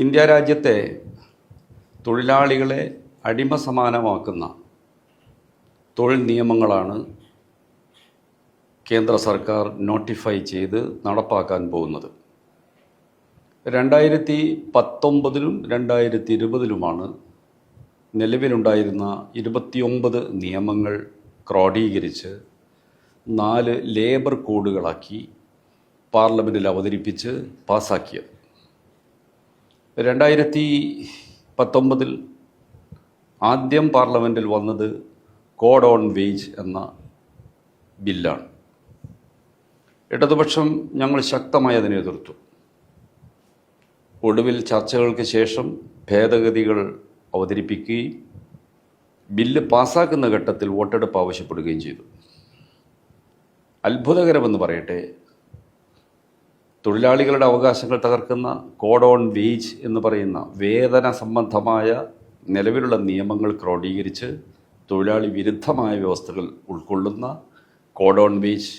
India രാജ്യത്തെ തൊഴിലാളികളെ അടിമ സമാനമാക്കുന്ന തൊഴിൽ നിയമങ്ങളാണ് കേന്ദ്ര സർക്കാർ നോട്ടിഫൈ ചെയ്ത് നടപ്പാക്കാൻ പോകുന്നത്. രണ്ടായിരത്തി പത്തൊമ്പതിലും രണ്ടായിരത്തി ഇരുപതിലുമാണ് നിലവിലുണ്ടായിരുന്ന ഇരുപത്തിയൊമ്പത് നിയമങ്ങൾ ക്രോഡീകരിച്ച് നാല് ലേബർ കോഡുകളാക്കി പാർലമെന്റിൽ അവതരിപ്പിച്ച് പാസാക്കിയത്. രണ്ടായിരത്തി പത്തൊമ്പതിൽ ആദ്യം പാർലമെന്റിൽ വന്നത് കോഡ് ഓൺ വേജ് എന്ന ബില്ലാണ്. ഇടതുപക്ഷം ഞങ്ങൾ ശക്തമായി അതിനെ എതിർത്തു. ഒടുവിൽ ചർച്ചകൾക്ക് ശേഷം ഭേദഗതികൾ അവതരിപ്പിക്കുകയും ബില്ല് പാസ്സാക്കുന്ന ഘട്ടത്തിൽ വോട്ടെടുപ്പ് ആവശ്യപ്പെടുകയും ചെയ്തു. അത്ഭുതകരമെന്ന് പറയട്ടെ തൊഴിലാളികളുടെ അവകാശങ്ങൾ തകർക്കുന്ന കോഡ് ഓൺ വേജ് എന്ന് പറയുന്ന വേതന സംബന്ധമായ നിലവിലുള്ള നിയമങ്ങൾ ക്രോഡീകരിച്ച് തൊഴിലാളി വിരുദ്ധമായ വ്യവസ്ഥകൾ ഉൾക്കൊള്ളുന്ന കോഡ് ഓൺ വേജ്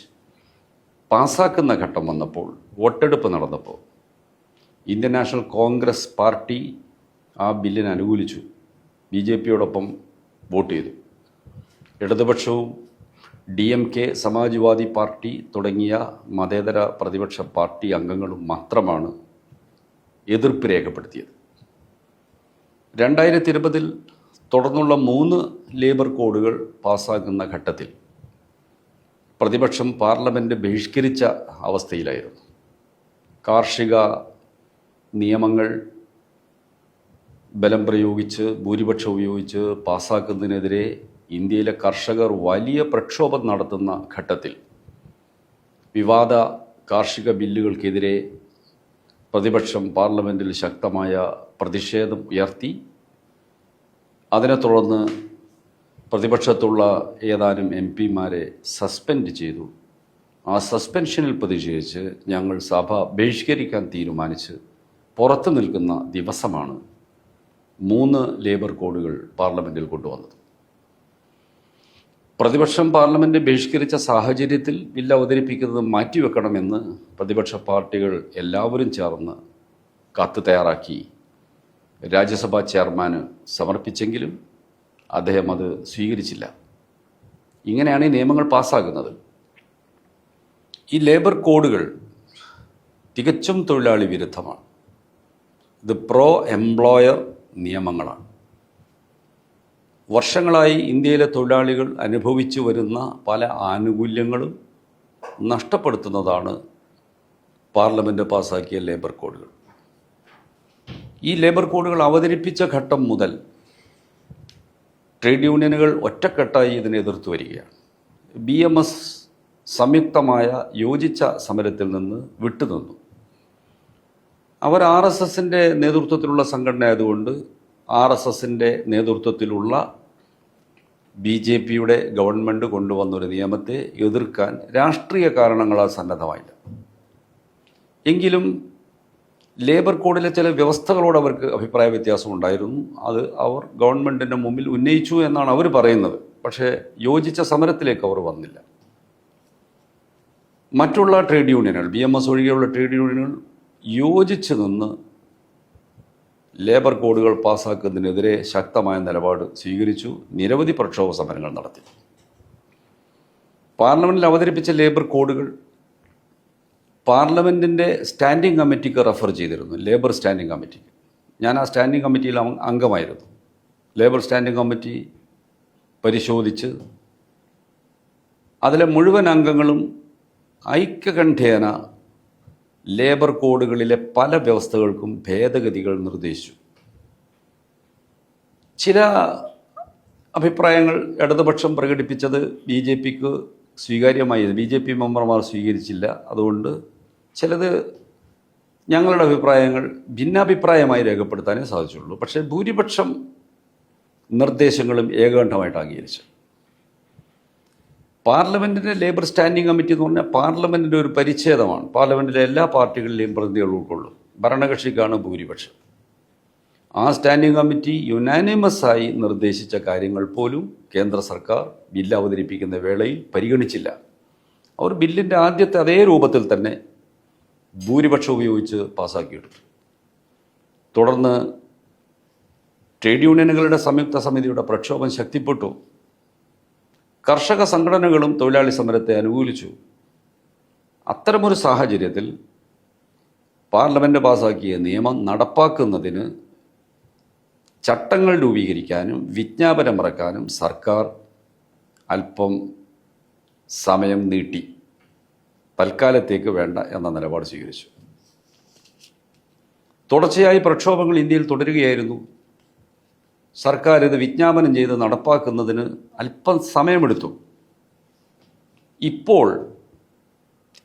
പാസ്സാക്കുന്ന ഘട്ടം വന്നപ്പോൾ വോട്ടെടുപ്പ് നടന്നപ്പോൾ ഇന്ത്യൻ നാഷണൽ കോൺഗ്രസ് പാർട്ടി ആ ബില്ലിനനുകൂലിച്ചു ബി ജെ പിയോടൊപ്പം വോട്ട് ചെയ്തു. ഇടതുപക്ഷവും D M K Samajwadi party തുടങ്ങിയ മതേതര പ്രതിപക്ഷ പാർട്ടി അംഗങ്ങളും മാത്രമാണ് എതിർപ്പ് രേഖപ്പെടുത്തിയത്. രണ്ടായിരത്തി ഇരുപതിൽ തുടർന്നുള്ള മൂന്ന് ലേബർ കോഡുകൾ പാസ്സാക്കുന്ന ഘട്ടത്തിൽ പ്രതിപക്ഷം പാർലമെന്റ് ബഹിഷ്കരിച്ച അവസ്ഥയിലായിരുന്നു. കാർഷിക നിയമങ്ങൾ ബലം പ്രയോഗിച്ച് ഭൂരിപക്ഷം ഉപയോഗിച്ച് പാസ്സാക്കുന്നതിനെതിരെ ഇന്ത്യയിലെ കർഷകർ വലിയ പ്രക്ഷോഭം നടത്തുന്ന ഘട്ടത്തിൽ വിവാദ കാർഷിക ബില്ലുകൾക്കെതിരെ പ്രതിപക്ഷം പാർലമെന്റിൽ ശക്തമായ പ്രതിഷേധം ഉയർത്തി. അതിനെ തുടർന്ന് പ്രതിപക്ഷത്തുള്ള ഏതാനും എം പിമാരെ സസ്പെൻഡ് ചെയ്തു. ആ സസ്പെൻഷനിൽ പ്രതിഷേധിച്ച് ഞങ്ങൾ സഭ ബഹിഷ്കരിക്കാൻ തീരുമാനിച്ച് പുറത്തു നിൽക്കുന്ന ദിവസമാണ് മൂന്ന് ലേബർ കോഡുകൾ പാർലമെന്റിൽ കൊണ്ടുവന്നത്. പ്രതിപക്ഷം പാർലമെന്റ് ബഹിഷ്കരിച്ച സാഹചര്യത്തിൽ ബില്ല് അവതരിപ്പിക്കുന്നത് മാറ്റിവെക്കണമെന്ന് പ്രതിപക്ഷ പാർട്ടികൾ എല്ലാവരും ചേർന്ന് കത്ത് തയ്യാറാക്കി. രാജ്യസഭാ ചെയർമാന് സമർപ്പിച്ചെങ്കിലും അദ്ദേഹം അത് സ്വീകരിച്ചില്ല. ഇങ്ങനെയാണ് ഈ നിയമങ്ങൾ പാസ്സാകുന്നത്. ഈ ലേബർ കോഡുകൾ തികച്ചും തൊഴിലാളി വിരുദ്ധമാണ്. ഇത് പ്രോ എംപ്ലോയർ നിയമങ്ങളാണ്. വർഷങ്ങളായി ഇന്ത്യയിലെ തൊഴിലാളികൾ അനുഭവിച്ചു വരുന്ന പല ആനുകൂല്യങ്ങളും നഷ്ടപ്പെടുത്തുന്നതാണ് പാർലമെന്റ് പാസ്സാക്കിയ ലേബർ കോഡുകൾ. ഈ ലേബർ കോഡുകൾ അവതരിപ്പിച്ച ഘട്ടം മുതൽ ട്രേഡ് യൂണിയനുകൾ ഒറ്റക്കെട്ടായി ഇതിനെ എതിർത്തു വരികയാണ്. ബി എം എസ് സംയുക്തമായ യോജിച്ച സമരത്തിൽ നിന്ന് വിട്ടുനിന്നു. അവർ ആർ എസ് എസിന്റെ നേതൃത്വത്തിലുള്ള സംഘടന ആയതുകൊണ്ട് ആർ എസ് എസിന്റെ നേതൃത്വത്തിലുള്ള ബി ജെ പിയുടെ ഗവൺമെന്റ് കൊണ്ടുവന്നൊരു നിയമത്തെ എതിർക്കാൻ രാഷ്ട്രീയ കാരണങ്ങളാൽ സന്നദ്ധമായില്ല. എങ്കിലും ലേബർ കോഡിലെ ചില വ്യവസ്ഥകളോട് അവർക്ക് അഭിപ്രായ വ്യത്യാസം ഉണ്ടായിരുന്നു. അത് അവർ ഗവൺമെന്റിന്റെ മുമ്പിൽ ഉന്നയിച്ചു എന്നാണ് അവർ പറയുന്നത്. പക്ഷേ യോജിച്ച സമരത്തിലേക്ക് അവർ വന്നില്ല. മറ്റുള്ള ട്രേഡ് യൂണിയനുകൾ ബി എം എസ് ഒഴികെയുള്ള ട്രേഡ് യൂണിയനുകൾ യോജിച്ച് നിന്ന് ലേബർ കോഡുകൾ പാസ്സാക്കുന്നതിനെതിരെ ശക്തമായ നിലപാട് സ്വീകരിച്ചു. നിരവധി പ്രക്ഷോഭ സമരങ്ങൾ നടത്തി. പാർലമെന്റിൽ അവതരിപ്പിച്ച ലേബർ കോഡുകൾ പാർലമെന്റിന്റെ സ്റ്റാൻഡിംഗ് കമ്മിറ്റിക്ക് റെഫർ ചെയ്തിരുന്നു. ലേബർ സ്റ്റാൻഡിംഗ് കമ്മിറ്റിക്ക്. ഞാൻ ആ സ്റ്റാൻഡിംഗ് കമ്മിറ്റിയിൽ അംഗമായിരുന്നു. ലേബർ സ്റ്റാൻഡിംഗ് കമ്മിറ്റി പരിശോധിച്ച് അതിലെ മുഴുവൻ അംഗങ്ങളും ഐക്യകണ്ഠേന ലേബർ കോഡുകളിലെ പല വ്യവസ്ഥകൾക്കും ഭേദഗതികൾ നിർദ്ദേശിച്ചു. ചില അഭിപ്രായങ്ങൾ ഇടതുപക്ഷം പ്രകടിപ്പിച്ചത് ബി ജെ പിക്ക് സ്വീകാര്യമായി. ബി ജെ പി മെമ്പർമാർ സ്വീകരിച്ചില്ല. അതുകൊണ്ട് ചിലത് ഞങ്ങളുടെ അഭിപ്രായങ്ങൾ ഭിന്നാഭിപ്രായമായി രേഖപ്പെടുത്താനേ സാധിച്ചുള്ളൂ. പക്ഷേ ഭൂരിപക്ഷം നിർദ്ദേശങ്ങളും ഏകകണ്ഠമായിട്ട് അംഗീകരിച്ചു പാർലമെന്റിന്റെ ലേബർ സ്റ്റാൻഡിംഗ് കമ്മിറ്റി എന്ന് പറഞ്ഞാൽ പാർലമെന്റിന്റെ ഒരു പരിച്ഛേദമാണ്. പാർലമെന്റിലെ എല്ലാ പാർട്ടികളിലെയും പ്രതിനിധികൾ ഉൾക്കൊള്ളും. ഭരണകക്ഷിക്കാണ് ഭൂരിപക്ഷം. ആ സ്റ്റാൻഡിംഗ് കമ്മിറ്റി യുനാനിമസായി നിർദ്ദേശിച്ച കാര്യങ്ങൾ പോലും കേന്ദ്ര സർക്കാർ ബില്ല് അവതരിപ്പിക്കുന്ന വേളയിൽ പരിഗണിച്ചില്ല. അവർ ബില്ലിന്റെ ആദ്യത്തെ അതേ രൂപത്തിൽ തന്നെ ഭൂരിപക്ഷം ഉപയോഗിച്ച് പാസ്സാക്കിയെടുത്തു തുടർന്ന് ട്രേഡ് യൂണിയനുകളുടെ സംയുക്ത സമിതിയുടെ പ്രക്ഷോഭം ശക്തിപ്പെട്ടു. കർഷക സംഘടനകളും തൊഴിലാളി സമരത്തെ അനുകൂലിച്ചു. അത്തരമൊരു സാഹചര്യത്തിൽ പാർലമെന്റ് പാസാക്കിയ നിയമം നടപ്പാക്കുന്നതിന് ചട്ടങ്ങൾ രൂപീകരിക്കാനും വിജ്ഞാപനം ഇറക്കാനും സർക്കാർ അല്പം സമയം നീട്ടി. തൽക്കാലത്തേക്ക് വേണ്ട എന്ന നിലപാട് സ്വീകരിച്ചു. തുടർച്ചയായി പ്രക്ഷോഭങ്ങൾ ഇന്ത്യയിൽ തുടരുകയായിരുന്നു. സർക്കാർ ഇത് വിജ്ഞാപനം ചെയ്ത് നടപ്പാക്കുന്നതിന് അല്പം സമയമെടുത്തു. ഇപ്പോൾ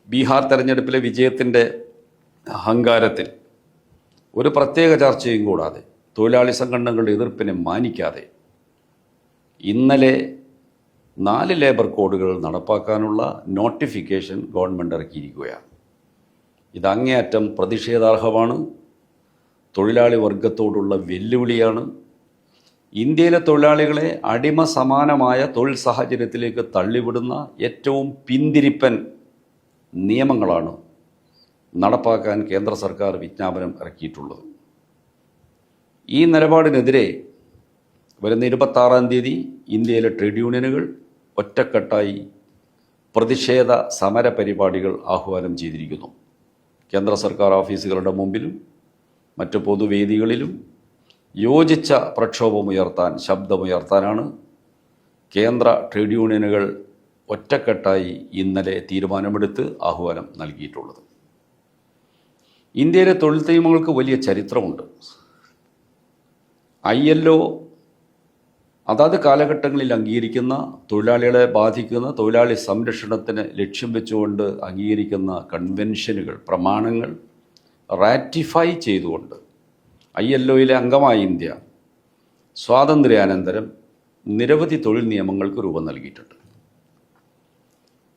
ബീഹാർ തെരഞ്ഞെടുപ്പിലെ വിജയത്തിന്റെ അഹങ്കാരത്തിൽ ഒരു പ്രത്യേക ചർച്ചയും കൂടാതെ തൊഴിലാളി സംഘടനകളുടെ എതിർപ്പിനെ മാനിക്കാതെ ഇന്നലെ നാല് ലേബർ കോഡുകൾ നടപ്പാക്കാനുള്ള നോട്ടിഫിക്കേഷൻ ഗവൺമെന്റ് ഇറക്കിയിരിക്കുകയാണ്. ഇത് അങ്ങേയറ്റം പ്രതിഷേധാർഹമാണ്. തൊഴിലാളി വർഗത്തോടുള്ള വെല്ലുവിളിയാണ്. ഇന്ത്യയിലെ തൊഴിലാളികളെ അടിമ സമാനമായ തൊഴിൽ സാഹചര്യത്തിലേക്ക് തള്ളിവിടുന്ന ഏറ്റവും പിന്തിരിപ്പൻ നിയമങ്ങളാണ് നടപ്പാക്കാൻ കേന്ദ്ര സർക്കാർ വിജ്ഞാപനം ഇറക്കിയിട്ടുള്ളത്. ഈ നിലപാടിനെതിരെ വരുന്ന ഇരുപത്താറാം തീയതി ഇന്ത്യയിലെ ട്രേഡ് യൂണിയനുകൾ ഒറ്റക്കെട്ടായി പ്രതിഷേധ സമര പരിപാടികൾ ആഹ്വാനം ചെയ്തിരിക്കുന്നു. കേന്ദ്ര സർക്കാർ ഓഫീസുകളുടെ മുമ്പിലും മറ്റ് പൊതുവേദികളിലും യോജിച്ച പ്രക്ഷോഭമുയർത്താൻ ശബ്ദമുയർത്താനാണ് കേന്ദ്ര ട്രേഡ് യൂണിയനുകൾ ഒറ്റക്കെട്ടായി ഇന്നലെ തീരുമാനമെടുത്ത് ആഹ്വാനം നൽകിയിട്ടുള്ളത്. ഇന്ത്യയിലെ തൊഴിൽ നിയമങ്ങൾക്ക് വലിയ ചരിത്രമുണ്ട്. ഐ എൽ ഒ അതാത് കാലഘട്ടങ്ങളിൽ അംഗീകരിക്കുന്ന തൊഴിലാളികളെ ബാധിക്കുന്ന തൊഴിലാളി സംരക്ഷണത്തിന് ലക്ഷ്യം വെച്ചുകൊണ്ട് അംഗീകരിക്കുന്ന കൺവെൻഷനുകൾ പ്രമാണങ്ങൾ റാറ്റിഫൈ ചെയ്തുകൊണ്ട് ഐ എൽ ഒയിലെ അംഗമായ ഇന്ത്യ സ്വാതന്ത്ര്യാനന്തരം നിരവധി തൊഴിൽ നിയമങ്ങൾക്ക് രൂപം നൽകിയിട്ടുണ്ട്.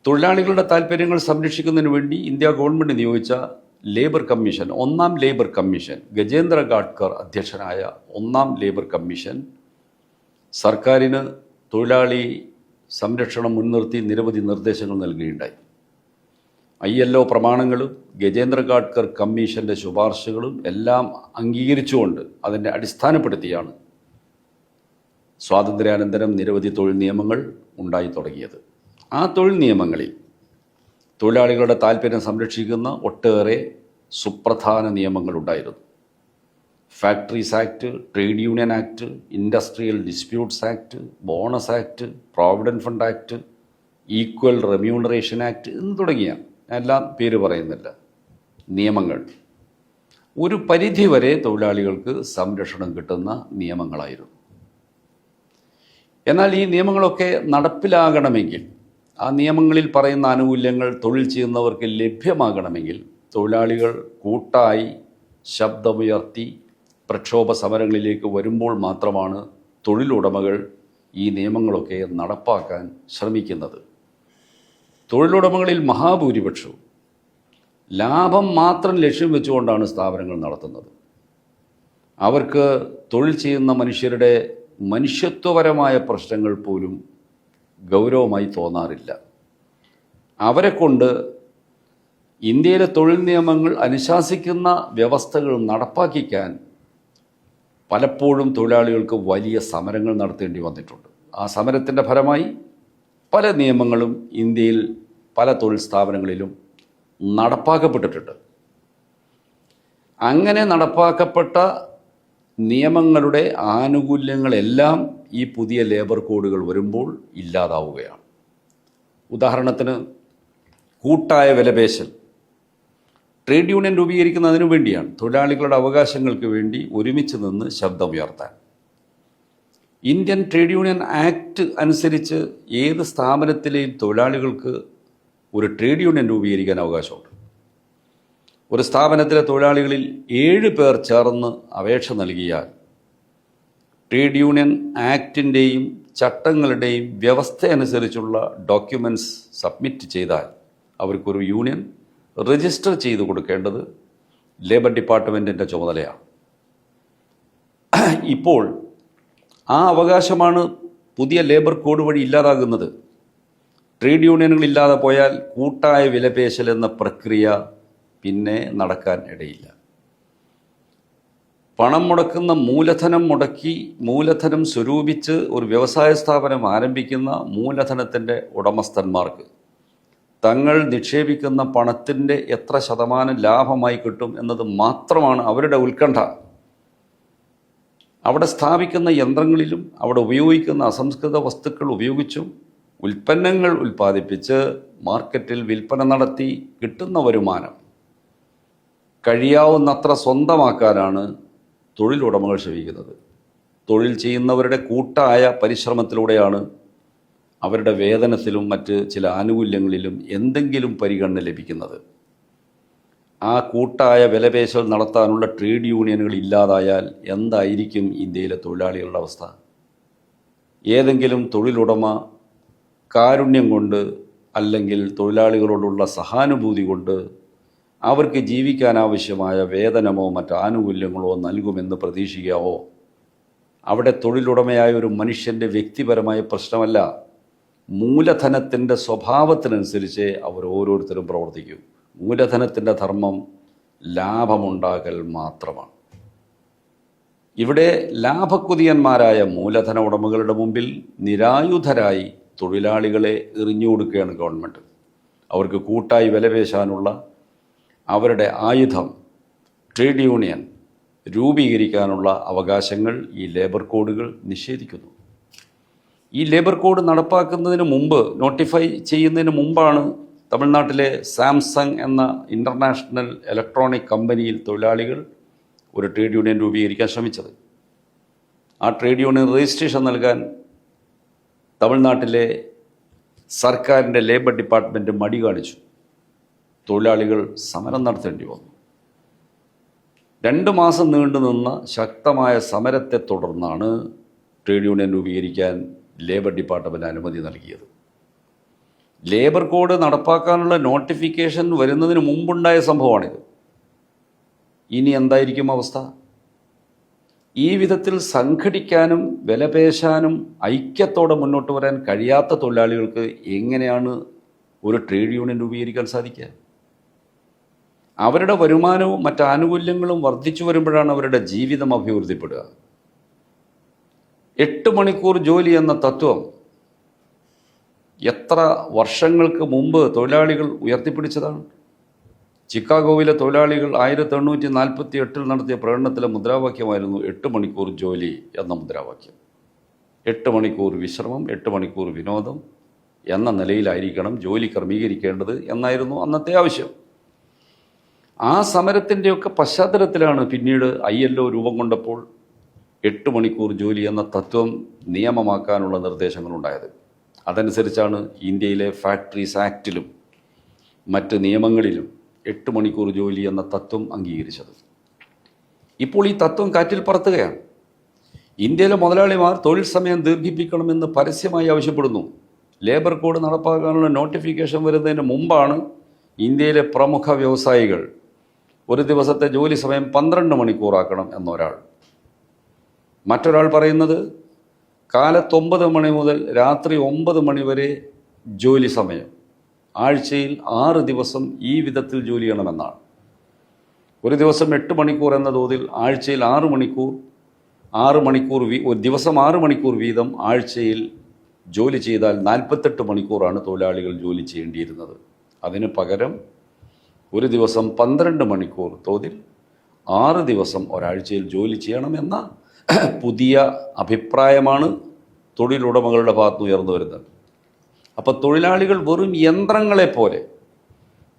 തൊഴിലാളികളുടെ താൽപ്പര്യങ്ങൾ സംരക്ഷിക്കുന്നതിന് വേണ്ടി ഇന്ത്യ ഗവൺമെന്റ് നിയോഗിച്ച ലേബർ കമ്മീഷൻ ഒന്നാം ലേബർ കമ്മീഷൻ ഗജേന്ദ്ര ഗാഡ്കർ അധ്യക്ഷനായ ഒന്നാം ലേബർ കമ്മീഷൻ സർക്കാരിന് തൊഴിലാളി സംരക്ഷണം മുൻനിർത്തി നിരവധി നിർദ്ദേശങ്ങൾ നൽകുകയുണ്ടായി. ഐ എൽ ഒ പ്രമാണങ്ങളും ഗജേന്ദ്ര ഗാഡ്കർ കമ്മീഷന്റെ ശുപാർശകളും എല്ലാം അംഗീകരിച്ചുകൊണ്ട് അതിനെ അടിസ്ഥാനപ്പെടുത്തിയാണ് സ്വാതന്ത്ര്യാനന്തരം നിരവധി തൊഴിൽ നിയമങ്ങൾ ഉണ്ടായി തുടങ്ങിയത്. ആ തൊഴിൽ നിയമങ്ങളിൽ തൊഴിലാളികളുടെ താല്പര്യം സംരക്ഷിക്കുന്ന ഒട്ടേറെ സുപ്രധാന നിയമങ്ങളുണ്ടായിരുന്നു factories act trade union act industrial disputes act bonus act provident fund act equal remuneration act എന്ന് തുടങ്ങിയ എല്ലാം പേര് പറയുന്നില്ല. നിയമങ്ങൾ. ഒരു പരിധിവരെ തൊഴിലാളികൾക്ക് സംരക്ഷണം കിട്ടുന്ന നിയമങ്ങളായിരുന്നു. എന്നാൽ ഈ നിയമങ്ങളൊക്കെ നടപ്പിലാകണമെങ്കിൽ ആ നിയമങ്ങളിൽ പറയുന്ന ആനുകൂല്യങ്ങൾ തൊഴിൽ ചെയ്യുന്നവർക്ക് ലഭ്യമാകണമെങ്കിൽ തൊഴിലാളികൾ കൂട്ടായി ശബ്ദമുയർത്തി പ്രക്ഷോഭ സമരങ്ങളിലേക്ക് വരുമ്പോൾ മാത്രമാണ് തൊഴിലുടമകൾ ഈ നിയമങ്ങളൊക്കെ നടപ്പാക്കാൻ ശ്രമിക്കുന്നത്. തൊഴിലുടമകളിൽ മഹാഭൂരിപക്ഷവും ലാഭം മാത്രം ലക്ഷ്യം വെച്ചുകൊണ്ടാണ് സ്ഥാപനങ്ങൾ നടത്തുന്നത്. അവർക്ക് തൊഴിൽ ചെയ്യുന്ന മനുഷ്യരുടെ മനുഷ്യത്വപരമായ പ്രശ്നങ്ങൾ പോലും ഗൗരവമായി തോന്നാറില്ല. അവരെ കൊണ്ട് ഇന്ത്യയിലെ തൊഴിൽ നിയമങ്ങൾ അനുശാസിക്കുന്ന വ്യവസ്ഥകൾ നടപ്പാക്കിക്കാൻ പലപ്പോഴും തൊഴിലാളികൾക്ക് വലിയ സമരങ്ങൾ നടത്തേണ്ടി വന്നിട്ടുണ്ട്. ആ സമരത്തിന്റെ ഫലമായി പല നിയമങ്ങളും ഇന്ത്യയിൽ പല തൊഴിൽ സ്ഥാപനങ്ങളിലും നടപ്പാക്കപ്പെട്ടിട്ടുണ്ട്. അങ്ങനെ നടപ്പാക്കപ്പെട്ട നിയമങ്ങളുടെ ആനുകൂല്യങ്ങളെല്ലാം ഈ പുതിയ ലേബർ കോഡുകൾ വരുമ്പോൾ ഇല്ലാതാവുകയാണ്. ഉദാഹരണത്തിന് കൂട്ടായ വിലപേശൽ. ട്രേഡ് യൂണിയൻ രൂപീകരിക്കുന്നതിനു വേണ്ടിയാണ് തൊഴിലാളികളുടെ അവകാശങ്ങൾക്ക് വേണ്ടി ഒരുമിച്ച് നിന്ന് ശബ്ദമുയർത്താൻ. ഇന്ത്യൻ ട്രേഡ് യൂണിയൻ ആക്ട് അനുസരിച്ച് ഏത് സ്ഥാപനത്തിലെയും തൊഴിലാളികൾക്ക് ഒരു ട്രേഡ് യൂണിയൻ രൂപീകരിക്കാൻ അവകാശമുണ്ട്. ഒരു സ്ഥാപനത്തിലെ തൊഴിലാളികളിൽ ഏഴ് പേർ ചേർന്ന് അപേക്ഷ നൽകിയാൽ ട്രേഡ് യൂണിയൻ ആക്ടിന്റെയും ചട്ടങ്ങളുടെയും വ്യവസ്ഥ അനുസരിച്ചുള്ള സബ്മിറ്റ് ചെയ്താൽ അവർക്കൊരു യൂണിയൻ രജിസ്റ്റർ ചെയ്ത് കൊടുക്കേണ്ടത് ലേബർ ഡിപ്പാർട്ട്മെന്റിന്റെ ചുമതലയാണ്. ഇപ്പോൾ ആ അവകാശമാണ് പുതിയ ലേബർ കോഡ് വഴി ഇല്ലാതാകുന്നത്. ട്രേഡ് യൂണിയനുകൾ ഇല്ലാതെ പോയാൽ കൂട്ടായ വിലപേശൽ എന്ന പ്രക്രിയ പിന്നെ നടക്കാൻ ഇടയില്ല. പണം മുടക്കുന്ന മൂലധനം മുടക്കി മൂലധനം സ്വരൂപിച്ച് ഒരു വ്യവസായ സ്ഥാപനം ആരംഭിക്കുന്ന മൂലധനത്തിന്റെ ഉടമസ്ഥന്മാർക്ക് തങ്ങൾ നിക്ഷേപിക്കുന്ന പണത്തിന്റെ എത്ര ശതമാനം ലാഭമായി കിട്ടും എന്നത് മാത്രമാണ് അവരുടെ ഉത്കണ്ഠ. അവിടെ സ്ഥാപിക്കുന്ന യന്ത്രങ്ങളിലും അവിടെ ഉപയോഗിക്കുന്ന അസംസ്കൃത വസ്തുക്കൾ ഉപയോഗിച്ചും ഉൽപ്പന്നങ്ങൾ ഉൽപ്പാദിപ്പിച്ച് മാർക്കറ്റിൽ വിൽപ്പന നടത്തി കിട്ടുന്ന വരുമാനം കഴിയാവുന്നത്ര സ്വന്തമാക്കാനാണ് തൊഴിലുടമകൾ ശ്രമിക്കുന്നത്. തൊഴിൽ ചെയ്യുന്നവരുടെ കൂട്ടായ പരിശ്രമത്തിലൂടെയാണ് അവരുടെ വേതനത്തിലും മറ്റ് ചില ആനുകൂല്യങ്ങളിലും എന്തെങ്കിലും പരിഗണന ലഭിക്കുന്നത്. ആ കൂട്ടായ വിലപേശൽ നടത്താനുള്ള ട്രേഡ് യൂണിയനുകൾ ഇല്ലാതായാൽ എന്തായിരിക്കും ഇന്ത്യയിലെ തൊഴിലാളികളുടെ അവസ്ഥ? ഏതെങ്കിലും തൊഴിലുടമ കാരുണ്യം കൊണ്ട് അല്ലെങ്കിൽ തൊഴിലാളികളോടുള്ള സഹാനുഭൂതി കൊണ്ട് അവർക്ക് ജീവിക്കാനാവശ്യമായ വേതനമോ മറ്റ് ആനുകൂല്യങ്ങളോ നൽകുമെന്ന് പ്രതീക്ഷിക്കാവോ? അവിടെ തൊഴിലുടമയായ ഒരു മനുഷ്യന്റെ വ്യക്തിപരമായ പ്രശ്നമല്ല. മൂലധനത്തിന്റെ സ്വഭാവത്തിനനുസരിച്ച് അവർ ഓരോരുത്തരും പ്രവർത്തിക്കും. മൂലധനത്തിന്റെ ധർമ്മം ലാഭമുണ്ടാകൽ മാത്രമാണ്. ഇവിടെ ലാഭക്കുതിയന്മാരായ മൂലധന ഉടമകളുടെ മുമ്പിൽ നിരായുധരായി തൊഴിലാളികളെ എറിഞ്ഞു കൊടുക്കുകയാണ് ഗവൺമെന്റ് അവർക്ക് കൂട്ടായി വിലപേശാനുള്ള അവരുടെ ആയുധം ട്രേഡ് യൂണിയൻ രൂപീകരിക്കാനുള്ള അവകാശങ്ങൾ ഈ ലേബർ കോഡുകൾ നിഷേധിക്കുന്നു. ഈ ലേബർ കോഡ് നടപ്പാക്കുന്നതിന് മുമ്പ് നോട്ടിഫൈ ചെയ്യുന്നതിന് മുമ്പാണ് തമിഴ്നാട്ടിലെ സാംസങ് എന്ന ഇന്റർനാഷണൽ ഇലക്ട്രോണിക് കമ്പനിയിൽ തൊഴിലാളികൾ ഒരു ട്രേഡ് യൂണിയൻ രൂപീകരിക്കാൻ ശ്രമിച്ചത്. ആ ട്രേഡ് യൂണിയൻ രജിസ്ട്രേഷൻ നൽകാൻ തമിഴ്നാട്ടിലെ സർക്കാരിന്റെ ലേബർ ഡിപ്പാർട്ട്മെന്റ് മടി കാണിച്ചു. തൊഴിലാളികൾ സമരം നടത്തേണ്ടി വന്നു. രണ്ട് മാസം നീണ്ടു നിന്ന ശക്തമായ സമരത്തെ തുടർന്നാണ് ട്രേഡ് യൂണിയൻ രൂപീകരിക്കാൻ ലേബർ ഡിപ്പാർട്ട്മെന്റ് അനുമതി നൽകിയത്. ലേബർ കോഡ് നടപ്പാക്കാനുള്ള നോട്ടിഫിക്കേഷൻ വരുന്നതിന് മുമ്പുണ്ടായ സംഭവമാണിത്. ഇനി എന്തായിരിക്കും അവസ്ഥ? ഈ വിധത്തിൽ സംഘടിക്കാനും വിലപേശാനും ഐക്യത്തോടെ മുന്നോട്ട് വരാൻ കഴിയാത്ത തൊഴിലാളികൾക്ക് എങ്ങനെയാണ് ഒരു ട്രേഡ് യൂണിയൻ രൂപീകരിക്കാൻ സാധിക്കുക? അവരുടെ വരുമാനവും മറ്റ് ആനുകൂല്യങ്ങളും വർദ്ധിച്ചു വരുമ്പോഴാണ് അവരുടെ ജീവിതം അഭിവൃദ്ധിപ്പെടുക. എട്ട് മണിക്കൂർ ജോലി എന്ന തത്വം എത്ര വർഷങ്ങൾക്ക് മുമ്പ് തൊഴിലാളികൾ ഉയർത്തിപ്പിടിച്ചതാണ്. ചിക്കാഗോവിലെ തൊഴിലാളികൾ ആയിരത്തി എണ്ണൂറ്റി നാൽപ്പത്തി എട്ടിൽ നടത്തിയ പ്രകടനത്തിലെ മുദ്രാവാക്യമായിരുന്നു എട്ട് മണിക്കൂർ ജോലി എന്ന മുദ്രാവാക്യം. എട്ട് മണിക്കൂർ വിശ്രമം എട്ട് മണിക്കൂർ വിനോദം എന്ന നിലയിലായിരിക്കണം ജോലി ക്രമീകരിക്കേണ്ടത് എന്നായിരുന്നു അന്നത്തെ ആവശ്യം. ആ സമരത്തിന്റെയൊക്കെ പശ്ചാത്തലത്തിലാണ് പിന്നീട് ഐ എൽ ഒ രൂപം കൊണ്ടപ്പോൾ എട്ട് മണിക്കൂർ ജോലി എന്ന തത്വം നിയമമാക്കാനുള്ള നിർദ്ദേശങ്ങളുണ്ടായത്. അതനുസരിച്ചാണ് ഇന്ത്യയിലെ ഫാക്ടറീസ് ആക്റ്റിലും മറ്റ് നിയമങ്ങളിലും എട്ട് മണിക്കൂർ ജോലി എന്ന തത്വം അംഗീകരിച്ചത്. ഇപ്പോൾ ഈ തത്വം കാറ്റിൽ പറത്തുകയാണ്. ഇന്ത്യയിലെ മുതലാളിമാർ തൊഴിൽ സമയം ദീർഘിപ്പിക്കണമെന്ന് പരസ്യമായി ആവശ്യപ്പെടുന്നു. ലേബർ കോഡ് നടപ്പാക്കാനുള്ള നോട്ടിഫിക്കേഷൻ വരുന്നതിന് മുമ്പാണ് ഇന്ത്യയിലെ പ്രമുഖ വ്യവസായികൾ ഒരു ദിവസത്തെ ജോലി സമയം പന്ത്രണ്ട് മണിക്കൂറാക്കണം എന്നൊരാൾ. മറ്റൊരാൾ പറയുന്നത് കാലത്തൊമ്പത് മണി മുതൽ രാത്രി ഒമ്പത് മണി വരെ ജോലി സമയം. ആഴ്ചയിൽ ആറ് ദിവസം ഈ വിധത്തിൽ ജോലി ചെയ്യണമെന്നാണ്. ഒരു ദിവസം എട്ട് മണിക്കൂർ എന്ന തോതിൽ ആഴ്ചയിൽ ആറ് മണിക്കൂർ ആറ് മണിക്കൂർ വീ ഒരു ദിവസം ആറ് മണിക്കൂർ വീതം ആഴ്ചയിൽ ജോലി ചെയ്താൽ നാൽപ്പത്തെട്ട് മണിക്കൂറാണ് തൊഴിലാളികൾ ജോലി ചെയ്യേണ്ടിയിരുന്നത്. അതിന് പകരം ഒരു ദിവസം പന്ത്രണ്ട് മണിക്കൂർ തോതിൽ ആറ് ദിവസം ഒരാഴ്ചയിൽ ജോലി ചെയ്യണമെന്ന പുതിയ അഭിപ്രായമാണ് തൊഴിലുടമകളുടെ ഭാഗത്ത് ഉയർന്നു വരുന്നത്. അപ്പോൾ തൊഴിലാളികൾ വെറും യന്ത്രങ്ങളെ പോലെ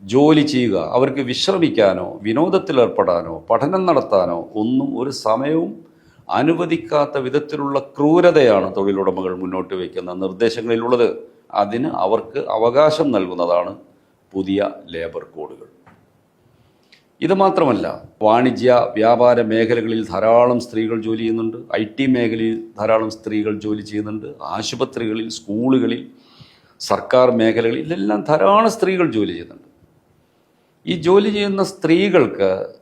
ജോലി ചെയ്യുക അവർക്ക് വിശ്രമിക്കാനോ വിനോദത്തിൽ ഏർപ്പെടാനോ പഠനം നടത്താനോ ഒന്നും ഒരു സമയവും അനുവദിക്കാത്ത വിധത്തിലുള്ള ക്രൂരതയാണ് തൊഴിലുടമകൾ മുന്നോട്ട് വയ്ക്കുന്ന നിർദ്ദേശങ്ങളിലുള്ളത്. അതിന് അവർക്ക് അവകാശം നൽകുന്നതാണ് പുതിയ ലേബർ കോഡുകൾ. ഇത് മാത്രമല്ല വാണിജ്യ വ്യാപാര മേഖലകളിൽ ധാരാളം സ്ത്രീകൾ ജോലി ചെയ്യുന്നുണ്ട്. ഐ ടി മേഖലയിൽ ധാരാളം സ്ത്രീകൾ ജോലി ചെയ്യുന്നുണ്ട്. ആശുപത്രികളിൽ സ്കൂളുകളിൽ സർക്കാർ മേഖലകളിൽ ഇതെല്ലാം ധാരാളം സ്ത്രീകൾ ജോലി ചെയ്യുന്നുണ്ട്. ഈ ജോലി ചെയ്യുന്ന സ്ത്രീകൾക്ക്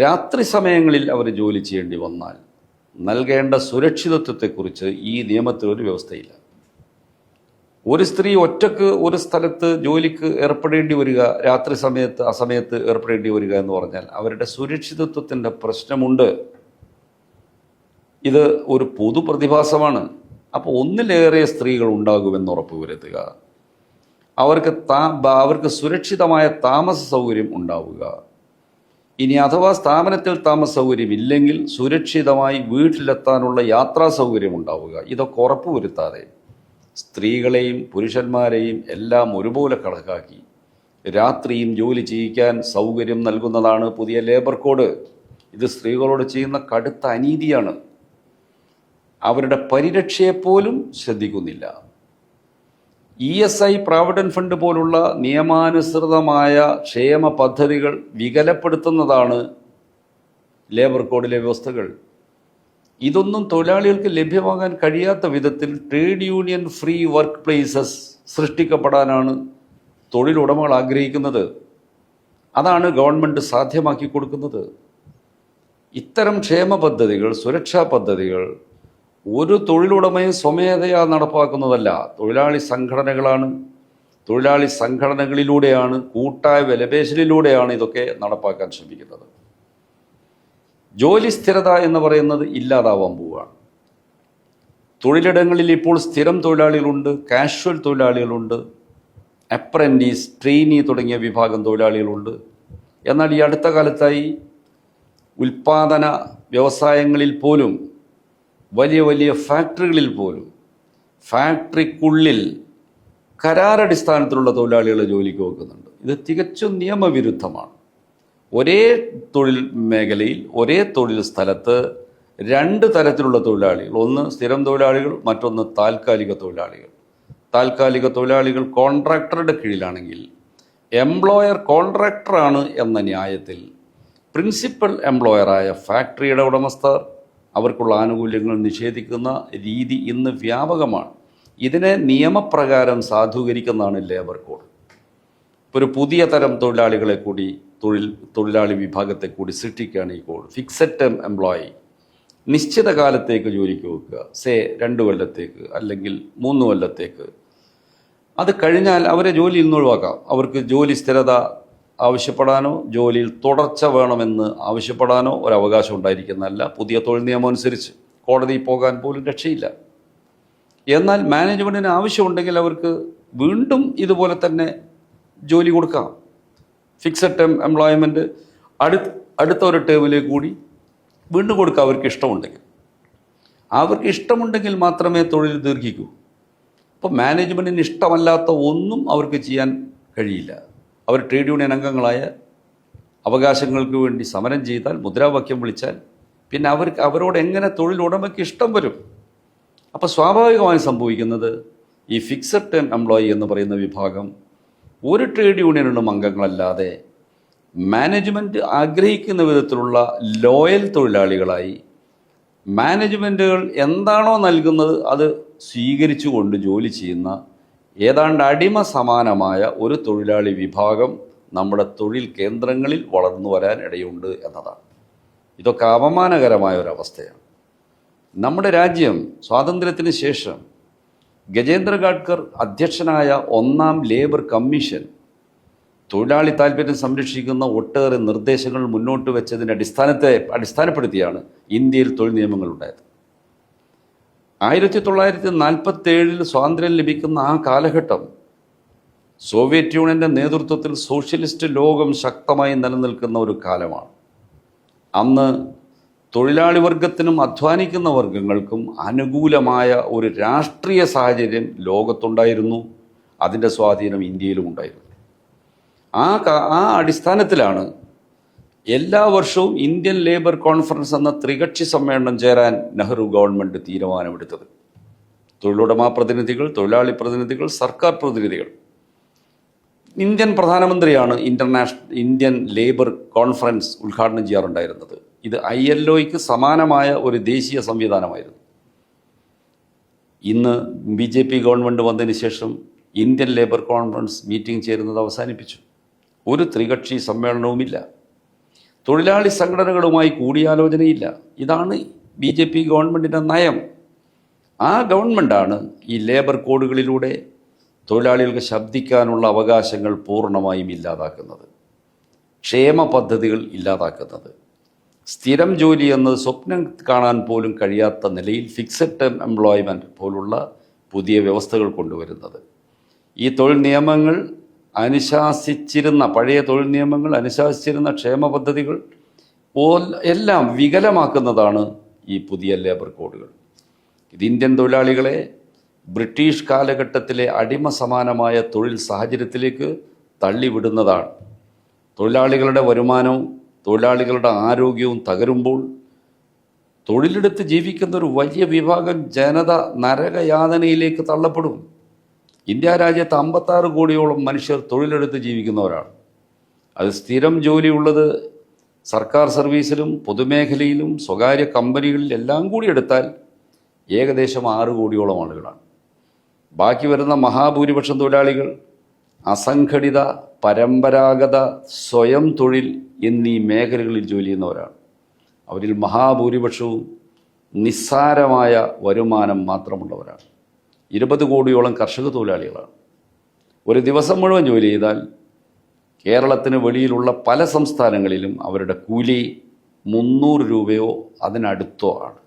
രാത്രി സമയങ്ങളിൽ അവർ ജോലി ചെയ്യേണ്ടി വന്നാൽ നൽകേണ്ട സുരക്ഷിതത്വത്തെക്കുറിച്ച് ഈ നിയമത്തിൽ ഒരു വ്യവസ്ഥയില്ല. ഒരു സ്ത്രീ ഒറ്റയ്ക്ക് ഒരു സ്ഥലത്ത് ജോലിക്ക് ഏർപ്പെടേണ്ടി വരിക രാത്രി സമയത്ത് ആ സമയത്ത് ഏർപ്പെടേണ്ടി വരിക എന്ന് പറഞ്ഞാൽ അവരുടെ സുരക്ഷിതത്വത്തിന്റെ പ്രശ്നമുണ്ട്. ഇത് ഒരു പൊതു പ്രതിഭാസമാണ് അപ്പോൾ ഒന്നിലേറെ സ്ത്രീകൾ ഉണ്ടാകുമെന്ന് ഉറപ്പ് വരുത്തുക. അവർക്ക് താ അവർക്ക് സുരക്ഷിതമായ താമസ സൗകര്യം ഉണ്ടാവുക. ഇനി അഥവാ സ്ഥാപനത്തിൽ താമസ സൗകര്യം ഇല്ലെങ്കിൽ സുരക്ഷിതമായി വീട്ടിലെത്താനുള്ള യാത്രാ സൗകര്യം ഉണ്ടാവുക. ഇതൊക്കെ ഉറപ്പുവരുത്താതെ സ്ത്രീകളെയും പുരുഷന്മാരെയും എല്ലാം ഒരുപോലെ കണക്കാക്കി രാത്രിയും ജോലി ചെയ്യിക്കാൻ സൗകര്യം നൽകുന്നതാണ് പുതിയ ലേബർ കോഡ്. ഇത് സ്ത്രീകളോട് ചെയ്യുന്ന കടുത്ത അനീതിയാണ്. അവരുടെ പരിരക്ഷയെപ്പോലും ശ്രദ്ധിക്കുന്നില്ല. E S I provident fund പോലുള്ള നിയമാനുസൃതമായ ക്ഷേമ പദ്ധതികൾ വികലപ്പെടുത്തുന്നതാണ് ലേബർ കോഡിലെ വ്യവസ്ഥകൾ. ഇതൊന്നും തൊഴിലാളികൾക്ക് ലഭ്യമാകാൻ കഴിയാത്ത വിധത്തിൽ trade union free work places സൃഷ്ടിക്കപ്പെടാനാണ് തൊഴിലുടമകൾ ആഗ്രഹിക്കുന്നത്. അതാണ് ഗവൺമെന്റ് സാധ്യമാക്കി കൊടുക്കുന്നത്. ഇത്തരം ക്ഷേമ പദ്ധതികൾ സുരക്ഷാ പദ്ധതികൾ ഒരു തൊഴിലുടമയും സ്വമേധയാ നടപ്പാക്കുന്നതല്ല. തൊഴിലാളി സംഘടനകളാണ്. തൊഴിലാളി സംഘടനകളിലൂടെയാണ് കൂട്ടായ വിലപേശലിലൂടെയാണ് ഇതൊക്കെ നടപ്പാക്കാൻ ശ്രമിക്കുന്നത്. ജോലി സ്ഥിരത എന്ന് പറയുന്നത് ഇല്ലാതാവാൻ പോവുകയാണ്. തൊഴിലിടങ്ങളിൽ ഇപ്പോൾ സ്ഥിരം തൊഴിലാളികളുണ്ട് കാഷ്വൽ തൊഴിലാളികളുണ്ട് അപ്രന്റീസ് ട്രെയിനി തുടങ്ങിയ വിഭാഗം തൊഴിലാളികളുണ്ട്. എന്നാൽ ഈ അടുത്ത കാലത്തായി ഉൽപാദന വ്യവസായങ്ങളിൽ പോലും വലിയ വലിയ ഫാക്ടറികളിൽ പോലും ഫാക്ടറിക്കുള്ളിൽ കരാറടിസ്ഥാനത്തിലുള്ള തൊഴിലാളികളെ ജോലിക്ക് വെക്കുന്നുണ്ട്. ഇത് തികച്ചും നിയമവിരുദ്ധമാണ്. ഒരേ തൊഴിൽ മേഖലയിൽ ഒരേ തൊഴിൽ സ്ഥലത്ത് രണ്ട് തരത്തിലുള്ള തൊഴിലാളികൾ. ഒന്ന് സ്ഥിരം തൊഴിലാളികൾ മറ്റൊന്ന് താൽക്കാലിക തൊഴിലാളികൾ. താൽക്കാലിക തൊഴിലാളികൾ കോൺട്രാക്ടറുടെ കീഴിലാണെങ്കിൽ എംപ്ലോയർ കോൺട്രാക്ടറാണ് എന്ന ന്യായത്തിൽ പ്രിൻസിപ്പൽ എംപ്ലോയറായ ഫാക്ടറിയുടെ ഉടമസ്ഥർ അവർക്കുള്ള ആനുകൂല്യങ്ങൾ നിഷേധിക്കുന്ന രീതി ഇന്ന് വ്യാപകമാണ്. ഇതിനെ നിയമപ്രകാരം സാധൂകരിക്കുന്നതാണ് ലേബർ കോഡ് ഇപ്പോൾ ഒരു പുതിയ തരം തൊഴിലാളികളെ കൂടി തൊഴിൽ തൊഴിലാളി വിഭാഗത്തെ കൂടി സൃഷ്ടിക്കുകയാണ് ഈ കോഡ്. Fixed term employee. നിശ്ചിത കാലത്തേക്ക് ജോലിക്ക് വെക്കുക. സേ രണ്ട് കൊല്ലത്തേക്ക് അല്ലെങ്കിൽ മൂന്ന് കൊല്ലത്തേക്ക്. അത് കഴിഞ്ഞാൽ അവരെ ജോലിയിൽ നിന്ന് ഒഴിവാക്കാം. അവർക്ക് ജോലി സ്ഥിരത ആവശ്യപ്പെടാനോ ജോലിയിൽ തുടർച്ച വേണമെന്ന് ആവശ്യപ്പെടാനോ ഒരു ഉണ്ടായിരിക്കുന്നതല്ല. പുതിയ തൊഴിൽ നിയമം അനുസരിച്ച് കോടതിയിൽ പോകാൻ പോലും രക്ഷയില്ല. എന്നാൽ മാനേജ്മെന്റിന് ആവശ്യമുണ്ടെങ്കിൽ അവർക്ക് വീണ്ടും ഇതുപോലെ തന്നെ ജോലി കൊടുക്കാം. ഫിക്സഡ് ടേം എംപ്ലോയ്മെന്റ് അടു അടുത്ത ഒരു ടേമിലേക്ക് കൂടി വീണ്ടും കൊടുക്കുക അവർക്ക് ഇഷ്ടമുണ്ടെങ്കിൽ. അവർക്ക് ഇഷ്ടമുണ്ടെങ്കിൽ മാത്രമേ തൊഴിൽ ദീർഘിക്കൂ. അപ്പോൾ മാനേജ്മെന്റിന് ഇഷ്ടമല്ലാത്ത ഒന്നും അവർക്ക് ചെയ്യാൻ കഴിയില്ല. അവർ ട്രേഡ് യൂണിയൻ അംഗങ്ങളായ അവകാശങ്ങൾക്ക് വേണ്ടി സമരം ചെയ്താൽ മുദ്രാവാക്യം വിളിച്ചാൽ പിന്നെ അവർക്ക് അവരോട് എങ്ങനെ തൊഴിലുടമയ്ക്ക് ഇഷ്ടം വരും? അപ്പോൾ സ്വാഭാവികമായി സംഭവിക്കുന്നത് ഈ ഫിക്സഡ് ടേം എംപ്ലോയി എന്ന് പറയുന്ന വിഭാഗം ഒരു ട്രേഡ് യൂണിയനിലും അംഗങ്ങളല്ലാതെ മാനേജ്മെന്റ് ആഗ്രഹിക്കുന്ന വിധത്തിലുള്ള ലോയൽ തൊഴിലാളികളായി മാനേജ്മെന്റുകൾ എന്താണോ നൽകുന്നത് അത് സ്വീകരിച്ചുകൊണ്ട് ജോലി ചെയ്യുന്ന ഏതാണ്ട് അടിമ സമാനമായ ഒരു തൊഴിലാളി വിഭാഗം നമ്മുടെ തൊഴിൽ കേന്ദ്രങ്ങളിൽ വളർന്നു വരാൻ ഇടയുണ്ട് എന്നതാണ്. ഇതൊക്കെ അപമാനകരമായ ഒരവസ്ഥയാണ് നമ്മുടെ രാജ്യം സ്വാതന്ത്ര്യത്തിന് ശേഷം ഗജേന്ദ്ര ഗാഡ്കർ അധ്യക്ഷനായ ഒന്നാം ലേബർ കമ്മീഷൻ തൊഴിലാളി താല്പര്യം സംരക്ഷിക്കുന്ന ഒട്ടേറെ നിർദ്ദേശങ്ങൾ മുന്നോട്ട് വെച്ചതിന്റെ അടിസ്ഥാനത്തെ അടിസ്ഥാനപ്പെടുത്തിയാണ് ഇന്ത്യയിൽ തൊഴിൽ നിയമങ്ങൾ ഉണ്ടായത്. ആയിരത്തി തൊള്ളായിരത്തി നാൽപ്പത്തേഴിൽ സ്വാതന്ത്ര്യം ലഭിക്കുന്ന ആ കാലഘട്ടം സോവിയറ്റ് യൂണിയന്റെ നേതൃത്വത്തിൽ സോഷ്യലിസ്റ്റ് ലോകം ശക്തമായി നിലനിൽക്കുന്ന ഒരു കാലമാണ്. അന്ന് തൊഴിലാളി വർഗത്തിനും അധ്വാനിക്കുന്ന വർഗങ്ങൾക്കും അനുകൂലമായ ഒരു രാഷ്ട്രീയ സാഹചര്യം ലോകത്തുണ്ടായിരുന്നു. അതിന്റെ സ്വാധീനം ഇന്ത്യയിലും ഉണ്ടായിരുന്നു. ആ ആ അടിസ്ഥാനത്തിലാണ് എല്ലാ വർഷവും ഇന്ത്യൻ ലേബർ കോൺഫറൻസ് എന്ന ത്രികക്ഷി സമ്മേളനം ചേരാൻ നെഹ്റു ഗവൺമെന്റ് തീരുമാനമെടുത്തത്. തൊഴിലുടമ പ്രതിനിധികൾ തൊഴിലാളി പ്രതിനിധികൾ സർക്കാർ പ്രതിനിധികൾ. ഇന്ത്യൻ പ്രധാനമന്ത്രിയാണ് ഇന്റർനാഷണൽ ഇന്ത്യൻ ലേബർ കോൺഫറൻസ് ഉദ്ഘാടനം ചെയ്യാറുണ്ടായിരുന്നത്. ഇത് ഐ എൽ ഒയ്ക്ക് സമാനമായ ഒരു ദേശീയ സംവിധാനമായിരുന്നു. ഇന്ന് ബി ജെ പി ഗവൺമെന്റ് വന്നതിന് ശേഷം ഇന്ത്യൻ ലേബർ കോൺഫറൻസ് മീറ്റിംഗ് ചേരുന്നത് അവസാനിപ്പിച്ചു. ഒരു ത്രികക്ഷി സമ്മേളനവുമില്ല. തൊഴിലാളി സംഘടനകളുമായി കൂടിയാലോചനയില്ല. ഇതാണ് ബി ജെ പി ഗവൺമെന്റിന്റെ നയം. ആ ഗവൺമെന്റാണ് ഈ ലേബർ കോഡുകളിലൂടെ തൊഴിലാളികൾക്ക് ശബ്ദിക്കാനുള്ള അവകാശങ്ങൾ പൂർണമായും ഇല്ലാതാക്കുന്നത്. ക്ഷേമ പദ്ധതികൾ ഇല്ലാതാക്കുന്നത്. സ്ഥിരം ജോലി എന്നത് സ്വപ്നം കാണാൻ പോലും കഴിയാത്ത നിലയിൽ ഫിക്സഡ് ടേം എംപ്ലോയ്മെന്റ് പോലുള്ള പുതിയ വ്യവസ്ഥകൾ കൊണ്ടുവരുന്നത്. ഈ തൊഴിൽ നിയമങ്ങൾ അനുശാസിച്ചിരുന്ന പഴയ തൊഴിൽ നിയമങ്ങൾ അനുശാസിച്ചിരുന്ന ക്ഷേമ പദ്ധതികൾ എല്ലാം വികലമാക്കുന്നതാണ് ഈ പുതിയ ലേബർ കോഡുകൾ. ഇത് ഇന്ത്യൻ തൊഴിലാളികളെ ബ്രിട്ടീഷ് കാലഘട്ടത്തിലെ അടിമ സമാനമായ തൊഴിൽ സാഹചര്യത്തിലേക്ക് തള്ളിവിടുന്നതാണ്. തൊഴിലാളികളുടെ വരുമാനവും തൊഴിലാളികളുടെ ആരോഗ്യവും തകരുമ്പോൾ തൊഴിലെടുത്ത് ജീവിക്കുന്ന ഒരു വലിയ വിഭാഗം ജനത നരകയാതനയിലേക്ക് തള്ളപ്പെടും. ഇന്ത്യ രാജ്യത്ത് അമ്പത്താറ് കോടിയോളം മനുഷ്യർ തൊഴിലെടുത്ത് ജീവിക്കുന്നവരാണ്. അത് സ്ഥിരം ജോലിയുള്ളത് സർക്കാർ സർവീസിലും പൊതുമേഖലയിലും സ്വകാര്യ കമ്പനികളിൽ എല്ലാം കൂടി എടുത്താൽ ഏകദേശം ആറ് കോടിയോളം ആളുകളാണ്. ബാക്കി വരുന്ന മഹാഭൂരിപക്ഷം തൊഴിലാളികൾ അസംഘടിത പരമ്പരാഗത സ്വയം തൊഴിൽ എന്നീ മേഖലകളിൽ ജോലി ചെയ്യുന്നവരാണ്. അവരിൽ മഹാഭൂരിപക്ഷവും നിസ്സാരമായ വരുമാനം മാത്രമുള്ളവരാണ്. ഇരുപത് കോടിയോളം കർഷക തൊഴിലാളികളാണ്. ഒരു ദിവസം മുഴുവൻ ജോലി ചെയ്താൽ കേരളത്തിന് വെളിയിലുള്ള പല സംസ്ഥാനങ്ങളിലും അവരുടെ കൂലി മുന്നൂറ് രൂപയോ അതിനടുത്തോ ആണ്.